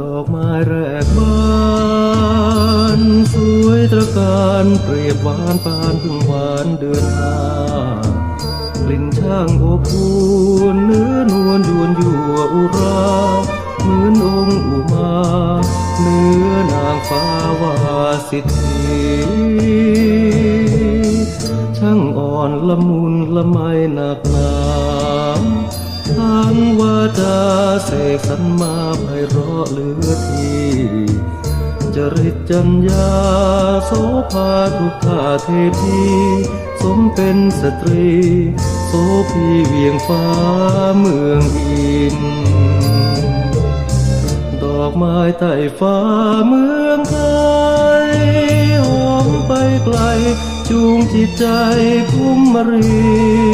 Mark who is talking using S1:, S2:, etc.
S1: ดอกไม้แรกบานสวยตระการเปรียบหวานปานพึ่งหวานเดือนห้ากลิ่นช่างอบอุ่นเนื้อนวลยวนอยู่อุราเหมือนองค์อุมาเนื้อนางฟ้าวาสิทธิช่างอ่อนละมุนละไมหนักหนาทางวาจา เสกสรรมาไพเราะเหลือทีจริตจัญญาโสภาทุกขาเทพีสมเป็นสตรี โสพีเวียงฟ้าเมืองอิน ดอกไม้ใต้ฟ้าเมืองไทยหอมไปไกล จูงจิตใจภูมิริน